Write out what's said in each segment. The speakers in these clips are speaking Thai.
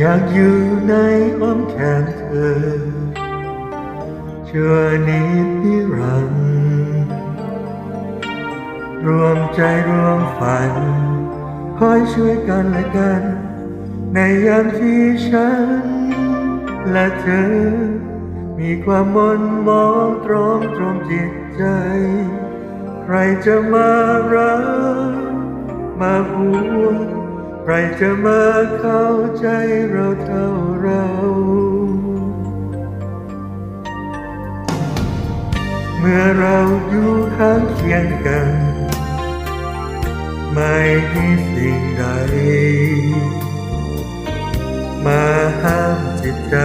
อยากอยู่ในอ้อมแขนเธอชั่วนิรันดร์รวมใจรวมฝัน คอยช่วยกันและกัน ในยามที่ฉัน และเธอ มีความมนมองตรอมตรอมจิตใจ ใครจะมารักมาห่วง ใครจะมาเข้าใจเราเท่าเรา เมื่อเราอยู่ข้างเคียงกัน ไม่มีสิ่งใด มาห้ามจิตใจ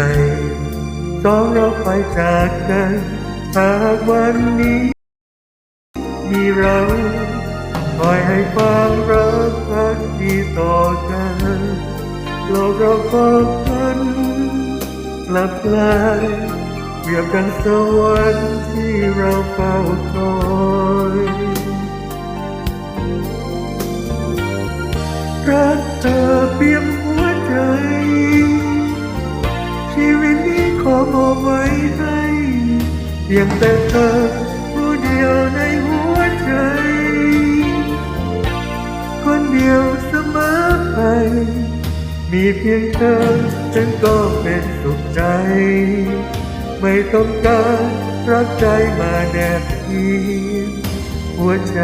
สองเราไปจากกันหากวันนี้ โลกเราพบกันกลับกลายเปรียบดังสวรรค์ที่เราเฝ้าคอยรักเธอเปี่ยมหัวใจ ชีวิตนี้ขอมอบไว้ให้เพียงแต่เธอผู้เดียวในหัวใจ คนเดียวเสมอไป มีเพียงเธอฉันก็เป็นสุขใจ ไม่ต้องการรักใจมาแนบเอียงหัวใจ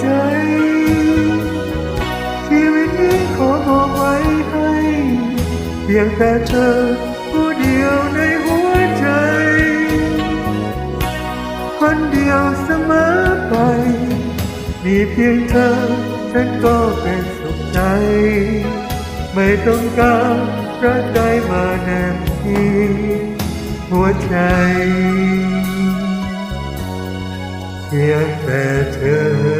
ใจ ชีวิตนี้ขอมอไว้ให้ เพียงแต่เธอผู้เดียวในหัวใจ คนเดียวเสมอไป มีเพียงเธอฉันก็เป็นสุขใจ ไม่ต้องการรักใดมาแนบทีหัวใจเพียงแต่เธอ